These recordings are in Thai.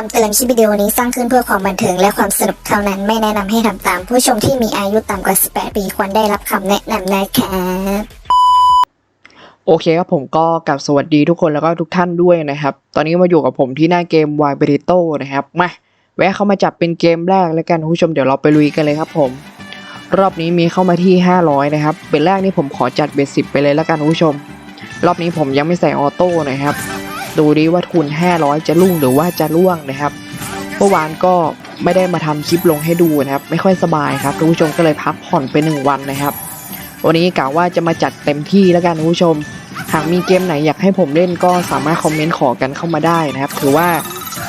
คำเตือนคลิปวิดีโอนี้สร้างขึ้นเพื่อความบันเทิงและความสนุกเท่านั้นไม่แนะนำให้ทำตาม ผู้ชมที่มีอายุต่ำกว่า 18 ปีควรได้รับคำแนะนำนะครับโอเคครับผมก็กลับสวัสดีทุกคนแล้วก็ทุกท่านด้วยนะครับ ตอนนี้มาอยู่กับผมที่หน้าเกม y b e r i t o นะครับมาแวะเข้ามาจับเป็นเกมแรกแล้วกันผู้ชมเดี๋ยวเราไปลุยกันเลยครับผม รอบนี้มีเข้ามาที่ 500 นะครับเป็นแรกนี่ผมขอจัดเบสิบไปเลยแล้วกันผู้ชม รอบนี้ผมยังไม่ใส่ออโต้นะครับ ดูดิว่าทุน 500 จะลุ่งหรือว่าจะล่วงนะครับเมื่อวานก็ไม่ได้มาทำคลิปลงให้ดูนะครับ ไม่ค่อยสบายครับทุกผู้ชมก็เลยพักผ่อนไปหนึ่งวันนะครับ วันนี้กะว่าจะมาจัดเต็มที่แล้วกันคุณผู้ชม หากมีเกมไหนอยากให้ผมเล่นก็สามารถคอมเมนต์ขอกันเข้ามาได้นะครับ ถือว่า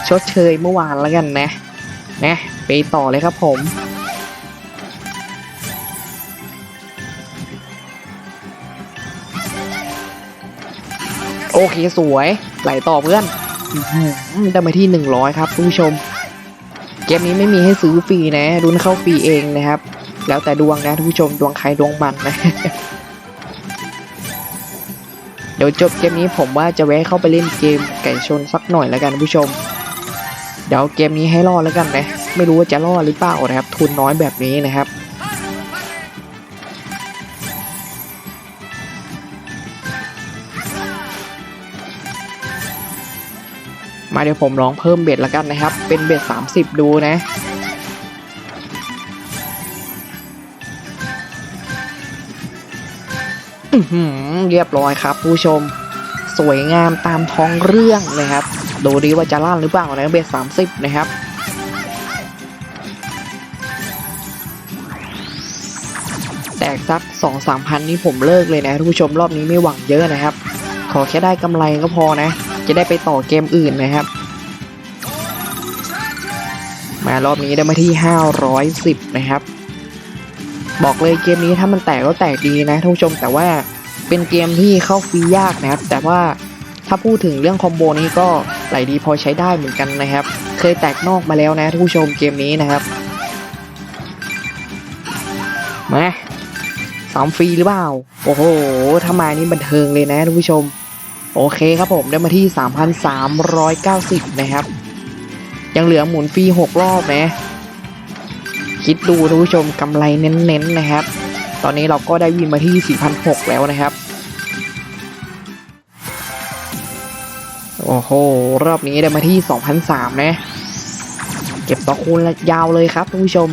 ชดเชยเมื่อวานแล้วกันนะนะไปต่อเลยครับผม โอเคสวย ไหลต่อเพื่อนได้มาที่ 100 ครับคุณผู้ชม เกมนี้ไม่มีให้ซื้อฟรีนะรุนเข้าฟรีเองนะครับ แล้วแต่ดวงนะทุกผู้ชมดวงใครดวงมันนะเดี๋ยวจบเกมนี้ผมว่าจะแวะเข้าไปเล่นเกมไก่ชนสักหน่อยแล้วกันผู้ชม เดี๋ยวเกมนี้ให้รอดแล้วกันนะ ไม่รู้ว่าจะรอดหรือเปล่านะครับ ทุนน้อยแบบนี้นะครับ มาเดี๋ยวผมลองเพิ่มเบ็ดแล้วกันนะครับ เป็นเบ็ด 30 ดูนะ เรียบร้อยครับ ผู้ชม สวยงามตามท้องเรื่องนะครับ ดูดีว่าจะลั่นหรือเปล่านะเบสสามสิบนะครับแตกสักสองสามพันนี่ผมเลิกเลยนะทุกผู้ชมรอบนี้ไม่หวังเยอะนะครับ ขอแค่ได้กำไรก็พอนะ จะได้ไปต่อเกมอื่นนะครับ มารอบนี้ได้มาที่ 510 นะครับ บอกเลยเกมนี้ถ้ามันแตกก็แตกดีนะท่านผู้ชมแต่ว่าเป็นเกมที่เข้าฟรียากนะครับ แต่ว่าถ้าพูดถึงเรื่องคอมโบนี้ก็ไหลดีพอใช้ได้เหมือนกันนะครับ เคยแตกนอกมาแล้วนะท่านผู้ชมเกมนี้นะครับมาสามฟรีหรือเปล่า โอ้โห ถ้ามานี่บันเทิงเลยนะท่านผู้ชม โอเคครับผมได้มาที่ 3,390 นะครับ ยังเหลือหมุนฟรี 6 รอบนะ คิดดูท่านผู้ชมกำไรเน้นๆนะครับ ตอนนี้เราก็ได้วินมาที่4,600แล้วนะครับ โอ้โห รอบนี้ได้มาที่ 2,003นะ เก็บต่อคูณยาวเลยครับท่านผู้ชม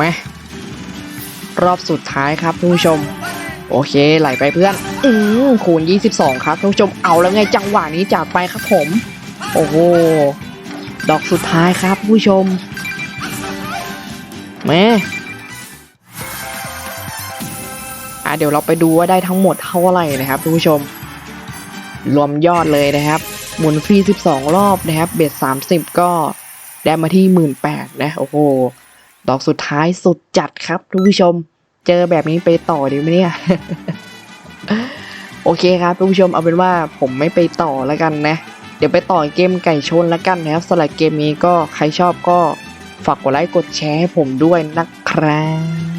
มารอบสุดท้ายครับผู้ชม โอเคไหลไปเพื่อน อืมคูณ 22 ครับผู้ชมเอาแล้วไงจังหวะนี้จากไปครับผม โอ้โหดอกสุดท้ายครับผู้ชมแม่อะเดี๋ยวเราไปดูว่าได้ทั้งหมดเท่าไหร่นะครับผู้ชม รวมยอดเลยนะครับ หมุนฟรี 12 รอบนะครับ เบ็ด30 ก็ได้มาที่ 18,000นะ โอ้โห ดอกสุดท้ายสุดจัดครับทุกผู้ชม เจอแบบนี้ไปต่อดีไหมเนี่ย โอเคครับทุกผู้ชมเอาเป็นว่าผมไม่ไปต่อแล้วกันนะ เดี๋ยวไปต่อเกมไก่ชนแล้วกันนะครับสำหรับเกมนี้ก็ใครชอบก็ฝากกดไลค์กดแชร์ให้ผมด้วยนะครับ